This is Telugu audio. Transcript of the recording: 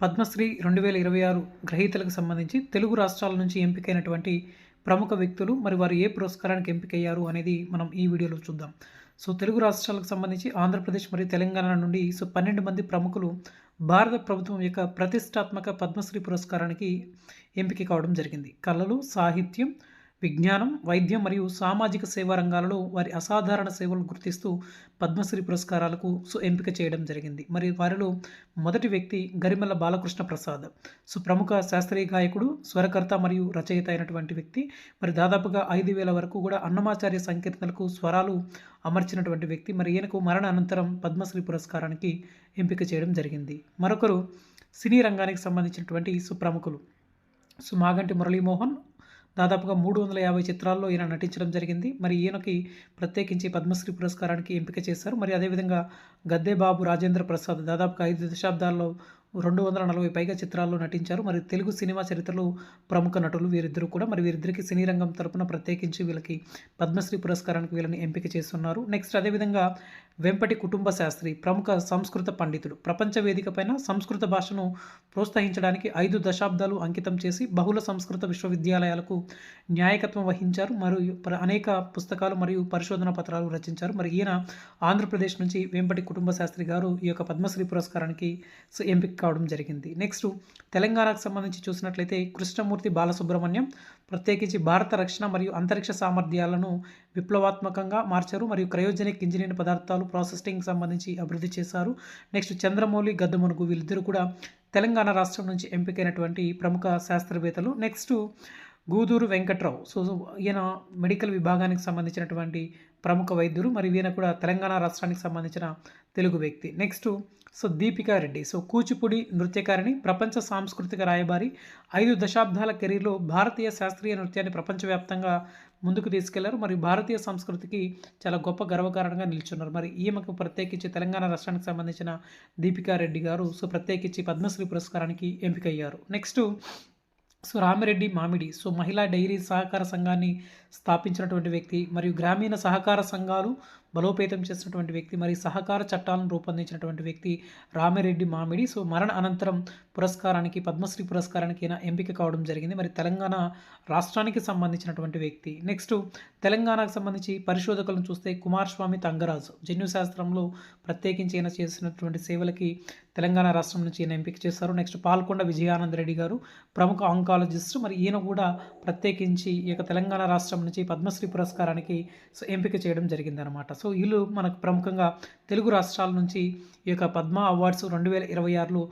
పద్మశ్రీ రెండు వేల ఇరవై ఆరు గ్రహీతలకు సంబంధించి తెలుగు రాష్ట్రాల నుంచి ఎంపికైనటువంటి ప్రముఖ వ్యక్తులు మరి వారు ఏ పురస్కారానికి ఎంపికయ్యారు అనేది మనం ఈ వీడియోలో చూద్దాం. సో తెలుగు రాష్ట్రాలకు సంబంధించి ఆంధ్రప్రదేశ్ మరియు తెలంగాణ నుండి సో పన్నెండు మంది ప్రముఖులు భారత ప్రభుత్వం యొక్క ప్రతిష్టాత్మక పద్మశ్రీ పురస్కారానికి ఎంపిక కావడం జరిగింది. కళలు సాహిత్యం విజ్ఞానం వైద్యం మరియు సామాజిక సేవా రంగాలలో వారి అసాధారణ సేవలు గుర్తిస్తూ పద్మశ్రీ పురస్కారాలకు సు ఎంపిక చేయడం జరిగింది. మరి వారిలో మొదటి వ్యక్తి గరిమల్ల బాలకృష్ణ ప్రసాద్. సో ప్రముఖ శాస్త్రీయ గాయకుడు స్వరకర్త మరియు రచయిత అయినటువంటి వ్యక్తి. మరి దాదాపుగా ఐదు వేల వరకు కూడా అన్నమాచార్య సంకీర్తనలకు స్వరాలు అమర్చినటువంటి వ్యక్తి. మరి ఈయనకు మరణ అనంతరం పద్మశ్రీ పురస్కారానికి ఎంపిక చేయడం జరిగింది. మరొకరు సినీ రంగానికి సంబంధించినటువంటి సుప్రముఖులు. సో మాగంటి మురళీమోహన్ దాదాపుగా మూడు వందల యాభై చిత్రాల్లో ఈయన నటించడం జరిగింది. మరి ఈయనకి ప్రత్యేకించి పద్మశ్రీ పురస్కారానికి ఎంపిక చేశారు. మరి అదేవిధంగా గద్దెబాబు రాజేంద్ర ప్రసాద్ దాదాపుగా ఐదు దశాబ్దాల్లో రెండు వందల నలభై పైగా చిత్రాల్లో నటించారు. మరి తెలుగు సినిమా చరిత్రలో ప్రముఖ నటులు వీరిద్దరూ కూడా. మరి వీరిద్దరికి సినీ రంగం తరపున ప్రత్యేకించి వీళ్ళకి పద్మశ్రీ పురస్కారానికి వీళ్ళని ఎంపిక చేస్తున్నారు. నెక్స్ట్ అదేవిధంగా వెంపటి కుటుంబ శాస్త్రి ప్రముఖ సంస్కృత పండితుడు. ప్రపంచ వేదికపైన సంస్కృత భాషను ప్రోత్సహించడానికి ఐదు దశాబ్దాలు అంకితం చేసి బహుళ సంస్కృత విశ్వవిద్యాలయాలకు న్యాయకత్వం వహించారు. మరియు అనేక పుస్తకాలు మరియు పరిశోధన పత్రాలు రచించారు. మరి ఈయన ఆంధ్రప్రదేశ్ నుంచి వెంపటి కుటుంబ శాస్త్రి గారు ఈ యొక్క పద్మశ్రీ పురస్కారానికి ఎంపిక కావడం జరిగింది. నెక్స్ట్ తెలంగాణకు సంబంధించి చూసినట్లయితే కృష్ణమూర్తి బాలసుబ్రహ్మణ్యం ప్రత్యేకించి భారత రక్షణ మరియు అంతరిక్ష సామర్థ్యాలను విప్లవాత్మకంగా మార్చారు మరియు క్రయోజనిక్ ఇంజనీరింగ్ పదార్థాలు ప్రాసెసింగ్ సంబంధించి అభివృద్ధి చేశారు. నెక్స్ట్ చంద్రమౌళి గద్దమునుగు వీళ్ళిద్దరూ కూడా తెలంగాణ రాష్ట్రం నుంచి ఎంపికైనటువంటి ప్రముఖ శాస్త్రవేత్తలు. నెక్స్ట్ గూదూరు వెంకట్రావు. సో ఈయన మెడికల్ విభాగానికి సంబంధించినటువంటి ప్రముఖ వైద్యులు మరి ఈయన కూడా తెలంగాణ రాష్ట్రానికి సంబంధించిన తెలుగు వ్యక్తి. Next so Deepika Reddy. So Kuchipudi నృత్యకారిణి ప్రపంచ సాంస్కృతిక రాయబారి ఐదు దశాబ్దాల కెరీర్లో భారతీయ శాస్త్రీయ నృత్యాన్ని ప్రపంచవ్యాప్తంగా ముందుకు తీసుకెళ్ళారు. మరియు భారతీయ సంస్కృతికి చాలా గొప్ప గర్వకారణంగా నిల్చున్నారు. మరి ఈమెకు ప్రత్యేకించి తెలంగాణ రాష్ట్రానికి సంబంధించిన దీపికా రెడ్డి గారు సో ప్రత్యేకించి పద్మశ్రీ పురస్కారానికి ఎంపికయ్యారు. నెక్స్ట్ సో రామిరెడ్డి మామిడి సో మహిళా డైరీ సహకార సంఘాన్ని స్థాపించినటువంటి వ్యక్తి మరియు గ్రామీణ సహకార సంఘాలు బలోపేతం చేసినటువంటి వ్యక్తి మరి సహకార చట్టాలను రూపొందించినటువంటి వ్యక్తి రామిరెడ్డి మామిడి. సో మరణ అనంతరం పురస్కారానికి పద్మశ్రీ పురస్కారానికి ఎంపిక కావడం జరిగింది. మరి తెలంగాణ రాష్ట్రానికి సంబంధించినటువంటి వ్యక్తి. నెక్స్ట్ తెలంగాణకు సంబంధించి పరిశోధకులను చూస్తే కుమార్ స్వామి తంగరాజు. జన్యు శాస్త్రంలో ప్రత్యేకించి ఈయన చేసినటువంటి సేవలకి తెలంగాణ రాష్ట్రం నుంచి ఈయన ఎంపిక చేశారు. నెక్స్ట్ పాల్కొండ విజయానంద రెడ్డి గారు ప్రముఖ ఆంకాలజిస్ట్ మరి ఈయన కూడా ప్రత్యేకించి ఈ యొక్క తెలంగాణ రాష్ట్రం నుంచి పద్మశ్రీ పురస్కారానికి సో ఎంపిక చేయడం జరిగిందనమాట సో వీళ్ళు మనకు ప్రముఖంగా తెలుగు రాష్ట్రాల నుంచి ఈ యొక్క పద్మ అవార్డ్స్ రెండు వేల ఇరవై ఆరులో